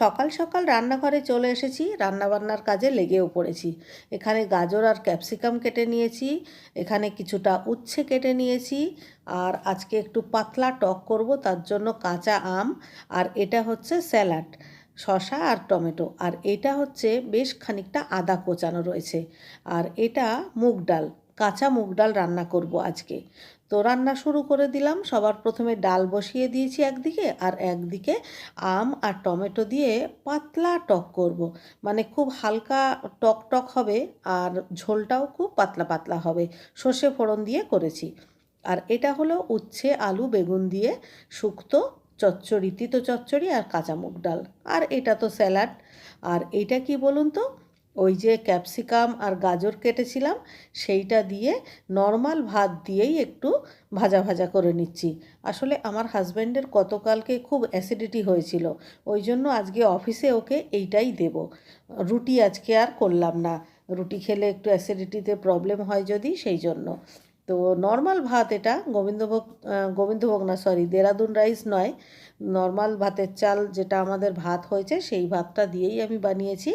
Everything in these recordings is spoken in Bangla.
সকাল সকাল রান্নাঘরে চলে এসেছি, রান্নাবান্নার কাজে লেগেও পড়েছি। এখানে গাজর আর ক্যাপসিকাম কেটে নিয়েছি, এখানে কিছুটা উচ্ছে কেটে নিয়েছি, আর আজকে একটু পাতলা টক করব, তার জন্য কাঁচা আম, আর এটা হচ্ছে স্যালাড, শসা আর টমেটো, আর এটা হচ্ছে বেশ খানিকটা আদা কোচানো রয়েছে, আর এটা মুগ ডাল, কাঁচা মুগ ডাল রান্না করব আজকে। তো রান্না শুরু করে দিলাম। সবার প্রথমে ডাল বসিয়ে দিয়েছি একদিকে আর একদিকে আম আর টমেটো দিয়ে পাতলা টক করব। মানে খুব হালকা টক টক হবে আর ঝোলটাও খুব পাতলা পাতলা হবে। সর্ষে ফোড়ন দিয়ে করেছি। আর এটা হলো উচ্ছে, আলু, বেগুন দিয়ে শুক্তো, চচ্চড়ি, তিতো চচ্চড়ি আর কাঁচা মুগ ডাল। আর এটা তো স্যালাড। আর এটা কি বলুন তো? ওই যে ক্যাপসিকাম আর গাজর কেটেছিলাম, সেইটা দিয়ে নর্মাল ভাত দিয়েই একটু ভাজা ভাজা করে নিচ্ছি। আসলে আমার হাজব্যান্ডের গতকালকে খুব অ্যাসিডিটি হয়েছিল, ওই জন্য আজকে অফিসে ওকে এইটাই দেব। রুটি আজকে আর করলাম না, রুটি খেলে একটু অ্যাসিডিটিতে প্রবলেম হয় যদি সেই জন্য। তো নর্মাল ভাত এটা গোবিন্দভোগ গোবিন্দভোগ না, সরি, দেরাদুন রাইস নয়, নর্মাল ভাতের চাল যেটা আমাদের ভাত হয়েছে সেই ভাতটা দিয়েই আমি বানিয়েছি।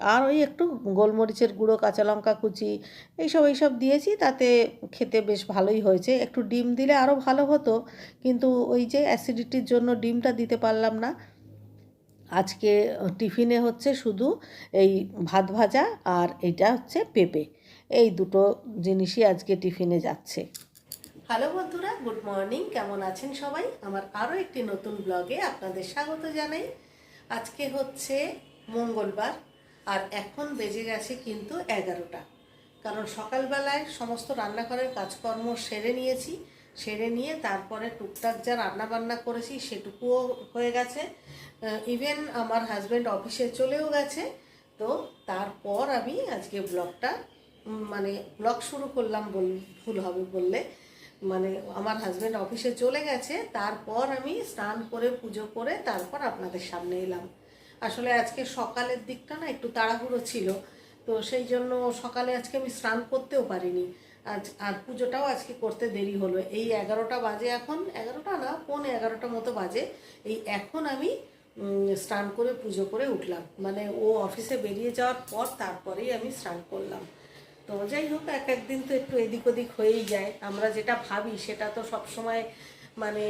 আর ওই একটু গোলমরিচের গুঁড়ো, কাঁচা লঙ্কা কুচি, এইসব এইসব দিয়েছি, তাতে খেতে বেশ ভালোই হয়েছে। একটু ডিম দিলে আরও ভালো হতো, কিন্তু ওই যে অ্যাসিডিটির জন্য ডিমটা দিতে পারলাম না। আজকে টিফিনে হচ্ছে শুধু এই ভাত ভাজা আর এইটা হচ্ছে পেঁপে। এই দুটো জিনিসই আজকে টিফিনে যাচ্ছে। হ্যালো বন্ধুরা, গুড মর্নিং, কেমন আছেন সবাই? আমার আরও একটি নতুন ব্লগে আপনাদের স্বাগত জানাই। আজকে হচ্ছে মঙ্গলবার আর এখন বেজে গেছে কিন্তু এগারোটা। কারণ সকালবেলায় সমস্ত রান্নাঘরের কাজকর্ম সেরে নিয়েছি, সেরে নিয়ে তারপরে টুকটাক যা রান্না বান্না করেছি সেটুকুও হয়ে গেছে। ইভেন আমার হাজব্যান্ড অফিসে চলেও গেছে, তো তারপর আমি আজকে ব্লগটা মানে ব্লগ শুরু করলাম বল ভুল হবে বললে। মানে আমার হাজব্যান্ড অফিসে চলে গেছে, তারপর আমি স্নান করে, পুজো করে তারপর আপনাদের সামনে এলাম। আসলে আজকে সকালের দিকটা না একটু তাড়াহুড়ো ছিল। তো সেই জন্য সকালে আজকে আমি স্নান করতেও পারিনি। আজ, আর পুজোটাও আজকে করতে দেরি হলো। এই এগারোটা বাজে এখন, এগারোটা না, পৌনে এগারোটা মতো বাজে। এই এখন আমি স্নান করে পুজো করে উঠলাম। মানে ও অফিসে বেরিয়ে যাওয়ার পর তারপরেই আমি স্নান করলাম। তো যাই হোক, এক একদিন তো একটু এদিক ওদিক হয়েই যায়। আমরা যেটা ভাবি সেটা তো সবসময় মানে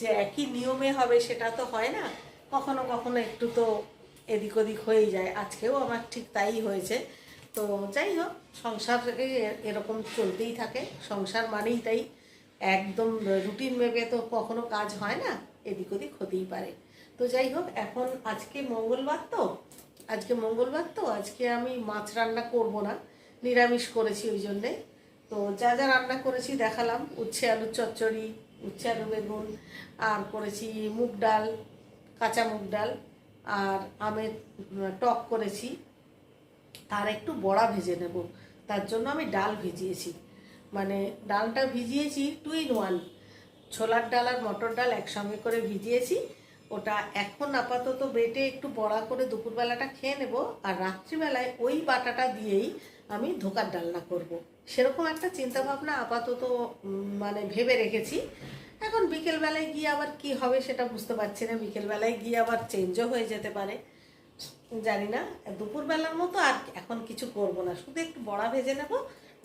যে একই নিয়মে হবে সেটা তো হয় না। কখনো কখনো একটু তো এদিক ওদিক হয়েই যায়। আজকেও আমার ঠিক তাই হয়েছে। তো যাই হোক, সংসার এরকম চলতেই থাকে। সংসার মানেই তাই। একদম রুটিন মেপে তো কখনো কাজ হয় না, এদিক ওদিক হতেই পারে। তো যাই হোক, এখন আজকে মঙ্গলবার তো। আজকে মঙ্গলবার তো, আজকে আমি মাছ রান্না করব না। নিরামিষ করেছি ওই জন্যে। তো যা যা রান্না করেছি দেখালাম। উচ্ছে আলুর চচ্চড়ি, উচ্ছে আলু বেগুন, আর করেছি মুগ ডাল কাঁচা মুগ ডাল আর আমের টক করেছি। আর একটু বড়া ভেজে নেব। তার জন্য আমি ডাল ভিজিয়েছি। মানে ডালটা ভিজিয়েছি টু ইন ওয়ান ছোলার ডাল আর মটর ডাল একসঙ্গে করে ভিজিয়েছি। ওটা এখন আপাতত বেটে একটু বড়া করে দুপুরবেলাটা খেয়ে নেব আর রাত্রিবেলায় ওই বাটাটা দিয়েই আমি ধোকার ডালনা করব। সেরকম একটা চিন্তাভাবনা আপাতত মানে ভেবে রেখেছি। এখন বিকেলবেলায় গিয়ে আবার কি হবে সেটা বুঝতে পারছি না। বিকেলবেলায় গিয়ে আবার চেঞ্জও হয়ে যেতে পারে। জানি না, দুপুরবেলার মতো আর এখন কিছু করব না। শুধু একটু বড়া ভেজে নেব,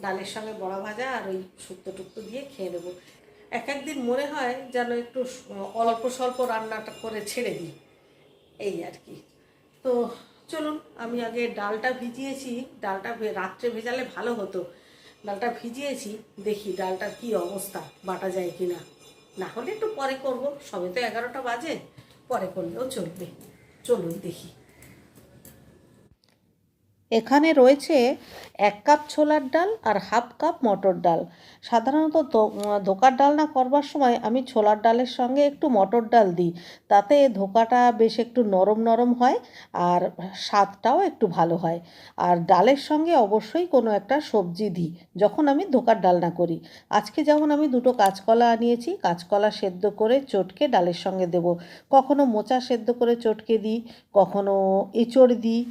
ডালের সঙ্গে বড়া ভাজা আর ওই শুক্তো টুক্তো দিয়ে খেয়ে নেব। এক একদিন মনে হয় যেন একটু অল্প স্বল্প রান্নাটা করে ছেড়ে দিই। এই আর কি। তো চলুন, আমি আগে ডালটা ভিজিয়েছি। ডালটা রাত্রে ভেজালে ভালো হতো। ডালটা ভিজিয়েছি, দেখি ডালটার কি অবস্থা, বাটা যায় কি না না হলে একটু পরে করব। সবে তো এগারোটা বাজে পরে করলেও চলবে। চলুন দেখি। এখানে রয়েছে এক কাপ ছোলার ডাল আর হাফ কাপ মটর ডাল। সাধারণত ধোকার ডালনা করবার সময় আমি ছোলার ডালের সঙ্গে একটু মটর ডাল দিই। তাতে ধোকাটা বেশ একটু নরম নরম হয় আর স্বাদটাও একটু ভালো হয়। আর ডালের সঙ্গে অবশ্যই কোনো একটা সবজি দিই যখন আমি ধোকার ডালনা করি। আজকে যেমন আমি দুটো কাঁচকলা আনিয়েছি কাঁচকলা সেদ্ধ করে চটকে ডালের সঙ্গে দেব। কখনো মোচা সেদ্ধ করে চটকে দিই, কখনো এঁচড় দিই।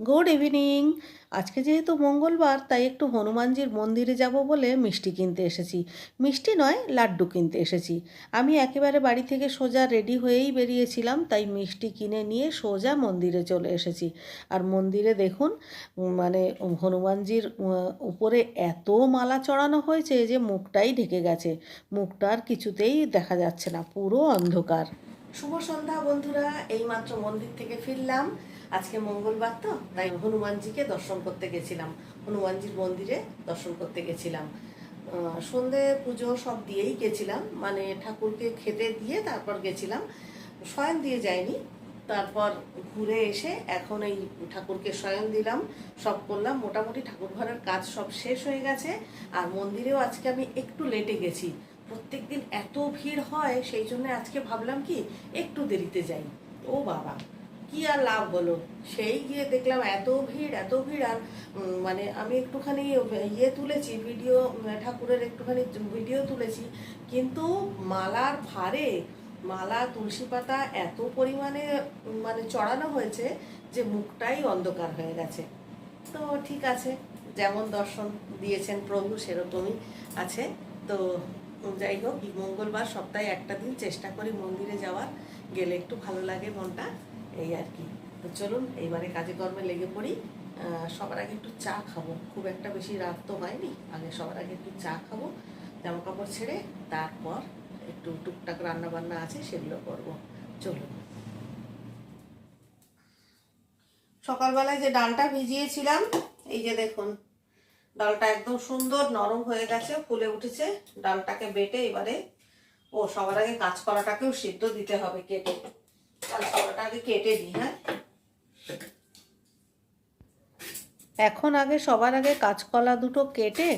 গুড ইভিনিং আজকে যেহেতু মঙ্গলবার, তাই একটু হনুমানজির মন্দিরে যাব বলে মিষ্টি কিনতে এসেছি। মিষ্টি নয়, লাড্ডু কিনতে এসেছি। আমি একেবারে বাড়ি থেকে সোজা রেডি হয়েই বেরিয়েছিলাম, তাই মিষ্টি কিনে নিয়ে সোজা মন্দিরে চলে এসেছি। আর মন্দিরে দেখুন মানে হনুমানজির উপরে এত মালা চড়ানো হয়েছে যে মুখটাই ঢেকে গেছে। মুখটা আর কিছুতেই দেখা যাচ্ছে না, পুরো অন্ধকার। শুভ সন্ধ্যা বন্ধুরা, এইমাত্র মন্দির থেকে ফিরলাম। আজকে মঙ্গলবার তো, তাই হনুমানজিকে দর্শন করতে গেছিলাম। হনুমানজির মন্দিরে দর্শন করতে গেছিলাম। সন্ধে পুজো সব দিয়েই গেছিলাম মানে ঠাকুরকে খেতে দিয়ে তারপর গেছিলাম। শয়ন দিয়ে যায়নি তারপর ঘুরে এসে এখন এই ঠাকুরকে শয়ন দিলাম, সব করলাম। মোটামুটি ঠাকুর ঘরের কাজ সব শেষ হয়ে গেছে, আর মন্দিরেও আজকে আমি একটু লেটে গেছি। প্রত্যেকদিন এত ভিড় হয়, সেই জন্য আজকে ভাবলাম কি, একটু দেরিতে যাই। ও বাবা। কি আর লাভ হলো সেই গিয়ে দেখলাম এত ভিড় এত ভিড়, আর মানে আমি একটুখানি ইয়ে তুলেছি, ভিডিও ঠাকুরের একটুখানি ভিডিও তুলেছি, কিন্তু মালার ভারে, মালা, তুলসী পাতা এত পরিমাণে মানে চড়ানো হয়েছে যে মুখটাই অন্ধকার হয়ে গেছে। তো ঠিক আছে, যেমন দর্শন দিয়েছেন প্রভু, সেরকমই আছে। তো যাই হোক, মঙ্গলবার সপ্তাহে একটা দিন চেষ্টা করি মন্দিরে যাওয়ার, গেলে একটু ভালো লাগে মনটা। এই আর কি। তো চলুন, এইবারে কাজে কর্মে লেগে পড়ি। সবার আগে একটু চা খাব। খুব একটা বেশি রাত তো হয়নি। আগে সবার আগে একটু চা খাব, জামা কাপড় ছেড়ে তারপর একটু টুকটাক রান্না বান্না আছে, সেগুলো করব। চলুন। সকালবেলায় যে ডালটা ভিজিয়েছিলাম, এই যে দেখুন, ডালটা একদম সুন্দর নরম হয়ে গেছে, ফুলে উঠেছে। ডালটাকে বেটে এবারে, ও সবার আগে কাঁচকলাটাকেও সিদ্ধ দিতে হবে কেটে। হ্যাঁ? এখন আগে সবার আগে কাঁচকলা দুটো কেটে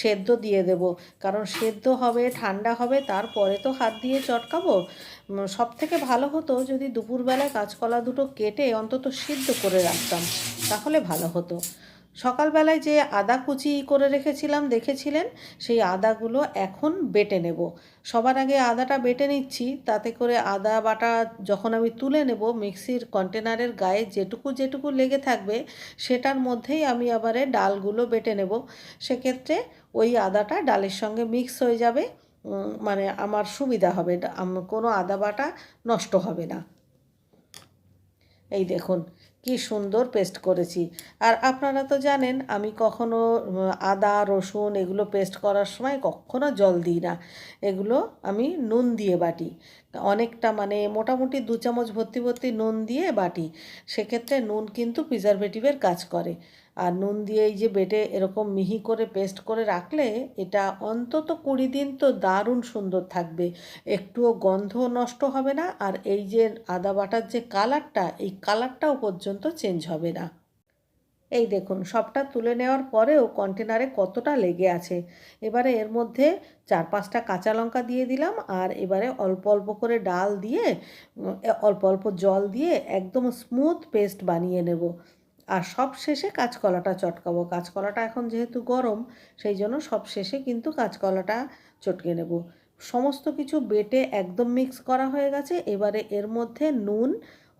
সেদ্ধ দিয়ে দেব। কারণ সেদ্ধ হবে, ঠান্ডা হবে, তারপরে তো হাত দিয়ে চটকাবো। সব থেকে ভালো হতো যদি দুপুরবেলায় কাঁচকলা দুটো কেটে অন্তত সিদ্ধ করে রাখতাম, তাহলে ভালো হতো। সকালবেলায় যে আদা কুচি করে রেখেছিলাম, দেখেছিলেন? সেই আদাগুলো এখন বেটে নেব। সবার আগে আদাটা বেটে নিচ্ছি, তাতে করে আদা বাটা যখন আমি তুলে নেব, মিক্সির কন্টেনারের গায়ে যেটুকু যেটুকু লেগে থাকবে, সেটার মধ্যেই আমি আবার ডালগুলো বেটে নেব। সেক্ষেত্রে ওই আদাটা ডালের সঙ্গে মিক্স হয়ে যাবে মানে আমার সুবিধা হবে। কোনো আদা বাটা নষ্ট হবে না। এই দেখুন কি সুন্দর পেস্ট করেছি। আর আপনারা তো জানেন, আমি কখনো আদা, রসুন এগুলো পেস্ট করার সময় কখনো জল দিই না। এগুলো আমি নুন দিয়ে বাটি। অনেকটা মানে মোটামুটি দু চামচ ভর্তি ভর্তি নুন দিয়ে বাটি। সেক্ষেত্রে নুন কিন্তু প্রিজারভেটিভের কাজ করে। আর নুন দিয়ে এই যে বেটে এরকম মিহি করে পেস্ট করে রাখলে এটা অন্তত কুড়ি দিন তো দারুণ সুন্দর থাকবে। একটুও গন্ধ নষ্ট হবে না আর এই যে আদা বাটার যে কালারটা, এই কালারটাও পর্যন্ত চেঞ্জ হবে না। এই দেখুন, সবটা তুলে নেওয়ার পরেও কন্টেনারে কতটা লেগে আছে। এবারে এর মধ্যে চার পাঁচটা কাঁচা লঙ্কা দিয়ে দিলাম আর এবারে অল্প অল্প করে ডাল দিয়ে, অল্প অল্প জল দিয়ে একদম স্মুথ পেস্ট বানিয়ে নেব। আর সব শেষে কাঁচকলাটা চটকাবো। কাঁচকলাটা এখন যেহেতু গরম, সেই জন্য সব শেষে কিন্তু কাঁচকলাটা চটকে নেব। সমস্ত কিছু বেটে একদম মিক্স করা হয়ে গেছে। এবারে এর মধ্যে নুন,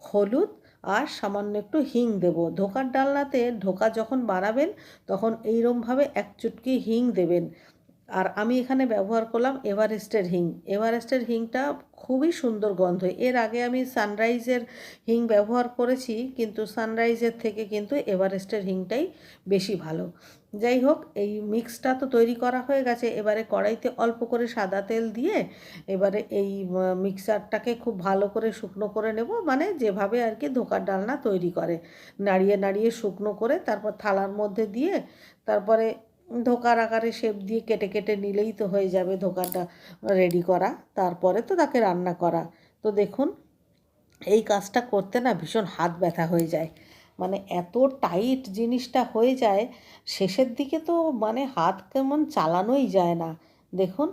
হলুদ আর সামান্য একটু হিং দেব। ধোকার ডালনাতে ঢোকা যখন বানাবেন তখন এইরমভাবে এক চুটকি হিং দেবেন। আর আমি এখানে ব্যবহার করলাম এভারেস্টের হিং। এভারেস্টের হিংটা খুবই সুন্দর গন্ধ। এর আগে আমি সানরাইজের হিং ব্যবহার করেছি, কিন্তু সানরাইজের থেকে কিন্তু এভারেস্টের হিংটাই বেশি ভালো। যাই হোক, এই মিক্সটা তো তৈরি করা হয়ে গেছে। এবারে কড়াইতে অল্প করে সাদা তেল দিয়ে এবারে এই মিক্সারটাকে খুব ভালো করে শুকনো করে নেব। মানে যেভাবে আর কি ধোকার ডালনা তৈরি করে। নাড়িয়ে নাড়িয়ে শুকনো করে তারপর থালার মধ্যে দিয়ে তারপরে ধোকার আকারে শেপ দিয়ে কেটে কেটে নিলেই তো হয়ে যাবে ধোকাটা রেডি করা। তারপরে তো তাকে রান্না করা। তো দেখুন, এই কাজটা করতে না ভীষণ হাত ব্যথা হয়ে যায়। মানে এত টাইট জিনিসটা হয়ে যায়, শেষের দিকে তো মানে হাত কেমন চালানোই যায় না। দেখুন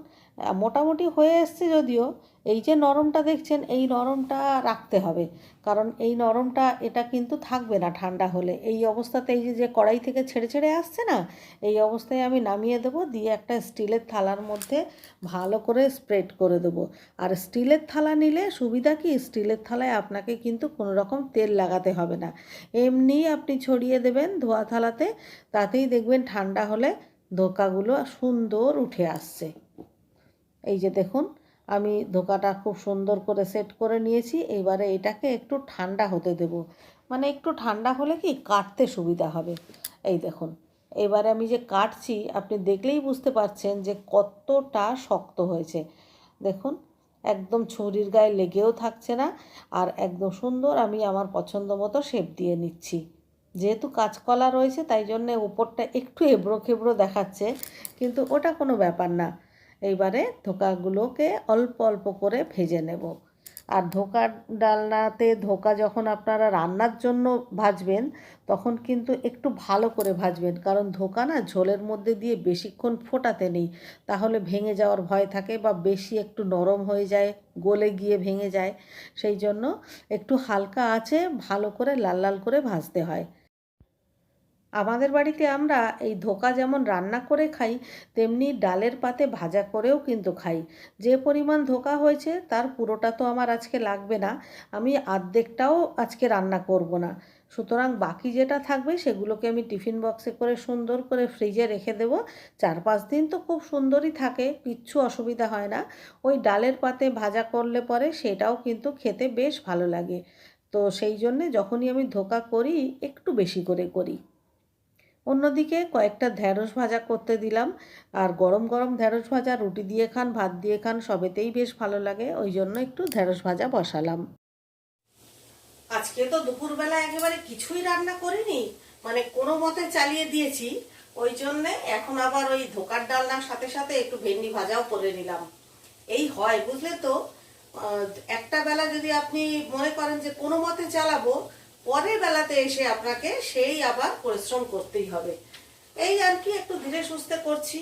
মোটামুটি হয়ে এসছে যদিও এই যে নরমটা দেখছেন, এই নরমটা রাখতে হবে। কারণ এই নরমটা, এটা কিন্তু থাকবে না ঠান্ডা হলে। এই অবস্থাতে এই যে কড়াই থেকে ছেড়ে ছেড়ে আসছে না, এই অবস্থায় আমি নামিয়ে দেবো, দিয়ে একটা স্টিলের থালার মধ্যে ভালো করে স্প্রেড করে দেবো। আর স্টিলের থালা নিলে সুবিধা কি? স্টিলের থালায় আপনাকে কিন্তু কোনো রকম তেল লাগাতে হবে না। এমনি আপনি ছড়িয়ে দেবেন ধোয়া থালাতে, তাতেই দেখবেন ঠান্ডা হলে ধোকাগুলো সুন্দর উঠে আসছে। এই যে দেখুন আমি ধোকাটা খুব সুন্দর করে সেট করে নিয়েছি, এবারে এটাকে একটু ঠান্ডা হতে দেব। মানে একটু ঠান্ডা হলে কি কাটতে সুবিধা হবে। এই দেখুন, এবারে আমি যে কাটছি, আপনি দেখলেই বুঝতে পারছেন যে কতটা শক্ত হয়েছে। দেখুন, একদম ছুরির গায়ে লেগেও থাকছে না আর একদম সুন্দর আমি আমার পছন্দ মতো শেপ দিয়ে নিচ্ছি। যেহেতু কাঁচকলা রয়েছে, তাই জন্যে উপরটা একটু এবড়ো খেবড়ো দেখাচ্ছে, কিন্তু ওটা কোনো ব্যাপার না। এইবারে ধোকাগুলোকে অল্প অল্প করে ভেজে নেব। আর ধোকার ডালনাতে ধোকা যখন আপনারা রান্নার জন্য ভাজবেন, তখন কিন্তু একটু ভালো করে ভাজবেন। কারণ ধোকা না ঝোলের মধ্যে দিয়ে বেশিক্ষণ ফোটাতে নেই। তাহলে ভেঙে যাওয়ার ভয় থাকে বা বেশি একটু নরম হয়ে যায়, গলে গিয়ে ভেঙে যায়। সেই জন্য একটু হালকা আছে ভালো করে লাল লাল করে ভাজতে হয়। আমাদের বাড়িতে আমরা এই ধোকা যেমন রান্না করে খাই, তেমনি ডালের পাতে ভাজা করেও কিন্তু খাই। যে পরিমাণ ধোকা হয়েছে, তার পুরোটা তো আমার আজকে লাগবে না। আমি আর্ধেকটাও আজকে রান্না করব না। সুতরাং বাকি যেটা থাকবে, সেগুলোকে আমি টিফিন বক্সে করে সুন্দর করে ফ্রিজে রেখে দেব। চার পাঁচ দিন তো খুব সুন্দরই থাকে, কিচ্ছু অসুবিধা হয় না। ওই ডালের পাতে ভাজা করলে পরে সেটাও কিন্তু খেতে বেশ ভালো লাগে। তো সেই জন্যে যখনই আমি ধোকা করি, একটু বেশি করে করি। অন্যদিকে কয়েকটা ঢ্যাঁড়স ভাজা করতে দিলাম। আর গরম গরম ঢ্যাঁড়স ভাজা, রুটি দিয়ে খান, ভাত দিয়ে খান, সবেতেই বেশ ভালো লাগে। ওই জন্য একটু ঢ্যাঁড়স ভাজা বসালাম। আজকে তো দুপুরবেলা একেবারে কিছুই রান্না করিনি মানে কোনো মতে চালিয়ে দিয়েছি। ওই জন্যে এখন আবার ওই ধোকার ডালনার সাথে সাথে একটু ভেন্ডি ভাজাও করে নিলাম। এই হয়, বুঝলে তো? একটা বেলা যদি আপনি মনে করেন যে কোনো মতে চালাবো পরের বেলাতে এসে আপনাকে সেই আবার পরিশ্রম করতেই হবে। এই আর কি, একটু ধীরে সুস্থে করছি।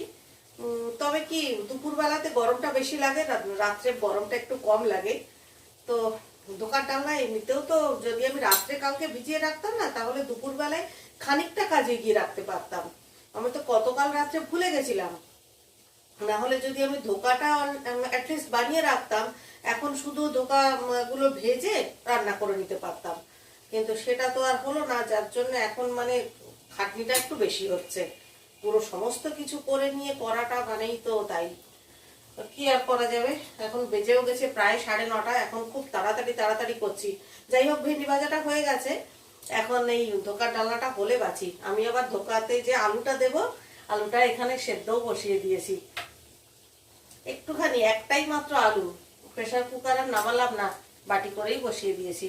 তবে কি, দুপুর বেলাতে গরমটা বেশি লাগে রাত্রে গরমটা একটু কম লাগে। তো দোকান টালনা এমনিতেও তো যদি আমি রাত্রে কালকে ভিজিয়ে রাখতাম না, তাহলে দুপুর বেলায় খানিকটা কাজে গিয়ে রাখতে পারতাম। আমি তো গতকাল রাত্রে ভুলে গেছিলাম। না হলে যদি আমি ধোকাটা অ্যাটলিস্ট বানিয়ে রাখতাম, এখন শুধু ধোকাগুলো ভেজে রান্না করে নিতে পারতাম। কিন্তু সেটা তো আর হলো না, যার জন্য এখন মানে খাটনিটা একটু বেশি হচ্ছে। পুরো সমস্ত কিছু করে নিয়ে করাটা মানেই তো তাই। কি আর করা যাবে? এখন বেজেও গেছে প্রায় সাড়ে নটা, এখন খুব তাড়াতাড়ি তাড়াতাড়ি করছি। যাই হোক, ভেন্ডি ভাজাটা হয়ে গেছে। এখন এই ধোকার ডালনাটা হলে বাঁচি। আমি আবার ধোকাতে যে আলুটা দেব, আলুটা এখানে সেদ্ধও বসিয়ে দিয়েছি। একটুখানি, একটাই মাত্র আলু। প্রেশার কুকার আর নামালাম না, বাটি করেই বসিয়ে দিয়েছি।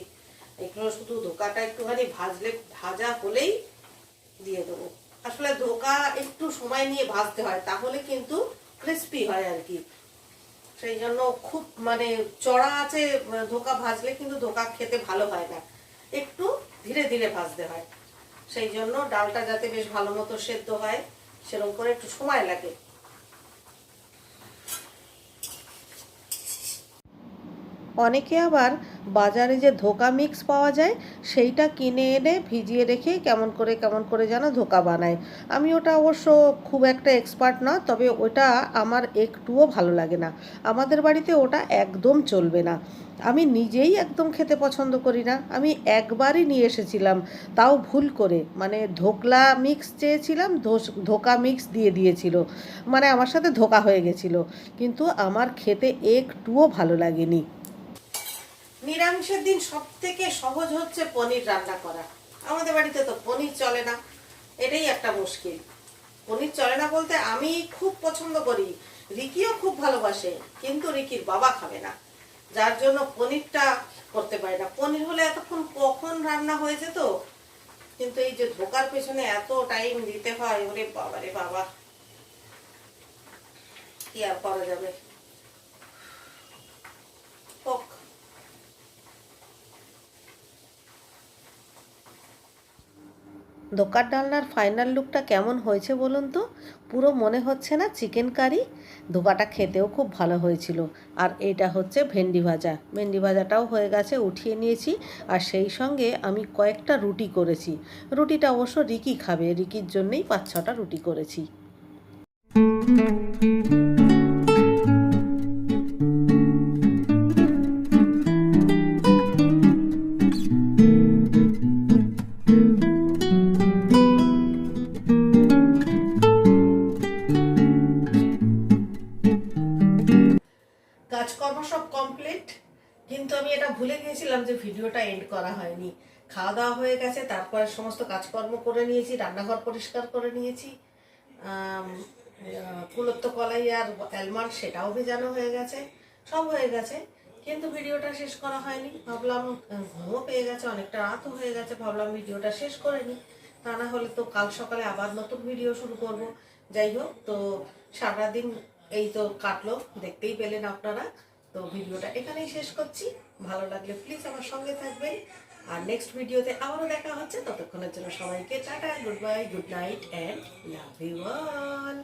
এগুলো শুধু ধোকাটা একটুখানি ভাজলে, ভাজা হলেই দিয়ে দেবো। আসলে ধোকা একটু সময় নিয়ে ভাজতে হয়, তাহলে কিন্তু ক্রিস্পি হয় আর কি। সেই জন্য খুব মানে চড়া আছে, ধোকা ভাজলে কিন্তু ধোকা খেতে ভালো হয় না। একটু ধীরে ধীরে ভাজতে হয়। সেই জন্য ডালটা যাতে বেশ ভালো মতো সেদ্ধ হয়, সেরকম করে একটু সময় লাগে। অনেকে আবার বাজারে যে ধোকা মিক্স পাওয়া যায়, সেইটা কিনে এনে ভিজিয়ে রেখে কেমন করে কেমন করে যেন ধোকা বানায়। আমি ওটা অবশ্য খুব একটা এক্সপার্ট না, তবে ওটা আমার একটুও ভালো লাগে না। আমাদের বাড়িতে ওটা একদম চলবে না। আমি নিজেই একদম খেতে পছন্দ করি না। আমি একবারই নিয়ে এসেছিলাম, তাও ভুল করে। মানে ধোকলা মিক্স চেয়েছিলাম ধোকা মিক্স দিয়ে দিয়েছিল। মানে আমার সাথে ধোকা হয়ে গেছিল। কিন্তু আমার খেতে একটুও ভালো লাগেনি। নিরামিষের দিন সব থেকে সহজ হচ্ছে পনির রান্না করা। আমাদের বাড়িতে তো পনির চলে না। এটাই একটা মুশকিল। পনির চলে না বলতে আমি খুব পছন্দ করি। রিকিও খুব ভালোবাসে, কিন্তু রিকির বাবা খাবে না। যার জন্য পনিরটা করতে পারি না। পনির হলে এতক্ষণ কখন রান্না হয়েছে তো কিন্তু এই যে ধোকার পেছনে এত টাইম দিতে হয়, ওরে বাবা রে বাবা। কি আর করা যাবে? দোকান ডালনার ফাইনাল লুকটা কেমন হয়েছে বলুন তো? পুরো মনে হচ্ছে না চিকেন কারি ধোকাটা খেতেও খুব ভালো হয়েছিল। আর এটা হচ্ছে ভেন্ডি ভাজা। ভেন্ডি ভাজাটাও হয়ে গেছে, উঠিয়ে নিয়েছি। আর সেই সঙ্গে আমি কয়েকটা রুটি করেছি। রুটিটা অবশ্য রিকি খাবে। রিকির জন্যেই পাঁচ ছটা রুটি করেছি। কাজকর্ম করে নিয়েছি রান্নাঘর পরিষ্কার করে নিয়েছি। আহ, কলাই আর অ্যালমন্ড সেটাও ভেজানো হয়ে গেছে সব হয়ে গেছে। কিন্তু ভিডিওটা শেষ করা হয়নি। ভাবলাম ঘুমও পেয়ে গেছে অনেকটা রাতও হয়ে গেছে। ভাবলাম ভিডিওটা শেষ করে নিই। তা না হলে তো কাল সকালে আবার নতুন ভিডিও শুরু করব। যাই হোক তো সারাদিন এই তো কাটলো দেখতেই পেলেন আপনারা। তো ভিডিওটা এখানেই শেষ করছি। ভালো লাগলে প্লিজ আমার সঙ্গে থাকবেন। আর নেক্সট ভিডিওতে আবারও দেখা হচ্ছে, ততক্ষণের জন্য সবাইকে tata goodbye good night and love you all